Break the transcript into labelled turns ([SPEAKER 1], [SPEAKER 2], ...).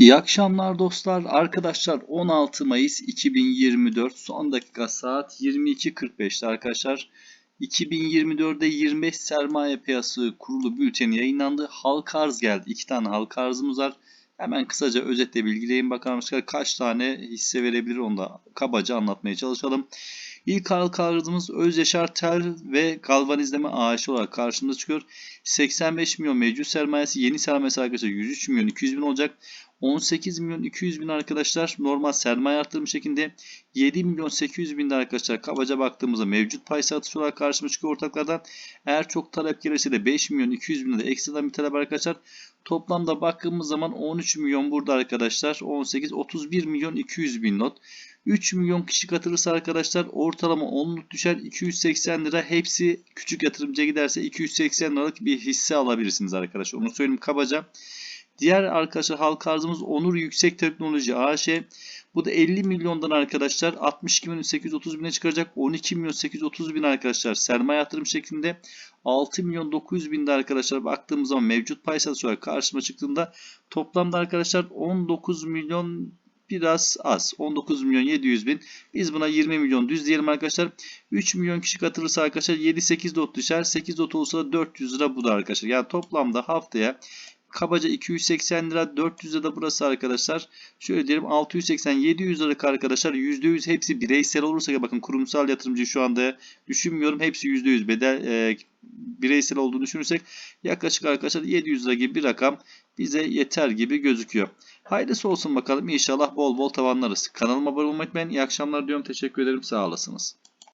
[SPEAKER 1] İyi akşamlar dostlar. Arkadaşlar 16 Mayıs 2024 son dakika saat 22.45'te arkadaşlar. 2024'de 25 sermaye piyasası kurulu bülteni yayınlandı. Halka arz geldi. İki tane halka arzımız var. Hemen kısaca özetle bilgileyeyim bakalım kaç tane hisse verebilir onu da kabaca anlatmaya çalışalım. İlk halka arzımız Özyaşar Tel ve Galvanizleme AŞ olarak karşımıza çıkıyor. 85 milyon mevcut sermayesi yeni sermayesi arkadaşlar 103 milyon 200 bin olacak. 18 milyon 200 bin arkadaşlar normal sermaye artırım şeklinde 7 milyon 800 bin arkadaşlar kabaca baktığımızda mevcut pay satışı olarak karşımıza çıkıyor ortaklardan. Eğer çok talep gelirse de 5 milyon 200 bin de ekstradan bir talep arkadaşlar. Toplamda baktığımız zaman 13 milyon burada arkadaşlar 18 31 milyon 200 bin not. 3 milyon kişi katılırsa arkadaşlar ortalama 10'luk düşer 280 lira. Hepsi küçük yatırımcıya giderse 280 liralık bir hisse alabilirsiniz arkadaşlar. Onu söyleyeyim kabaca. Diğer arkadaşlar halka arzımız Onur Yüksek Teknoloji AŞ. Bu da 50 milyondan arkadaşlar 62 milyon 830 bine çıkaracak. 12 milyon 830 bin arkadaşlar sermaye yatırım şeklinde. 6 milyon 900 binde arkadaşlar baktığımız zaman mevcut pay satışı olarak karşıma çıktığında toplamda arkadaşlar 19 milyon biraz az. 19 milyon 700 bin. Biz buna 20 milyon düz diyelim arkadaşlar. 3 milyon kişi katılırsa arkadaşlar 7-8 dot düşer. 8 dot olsa da 400 lira bu da arkadaşlar. Yani toplamda haftaya kabaca 280 lira 400 lira da burası arkadaşlar. Şöyle diyelim 680 700 liralık arkadaşlar %100 hepsi bireysel olursa bakın kurumsal yatırımcı şu anda düşünmüyorum. Hepsi %100 bedel e, bireysel olduğunu düşünürsek yaklaşık arkadaşlar 700 lira gibi bir rakam bize yeter gibi gözüküyor. Hayırlısı olsun bakalım. İnşallah bol bol tavanlarız. Kanalıma abone olmayı unutmayın. İyi akşamlar diyorum. Teşekkür ederim. Sağ olasınız.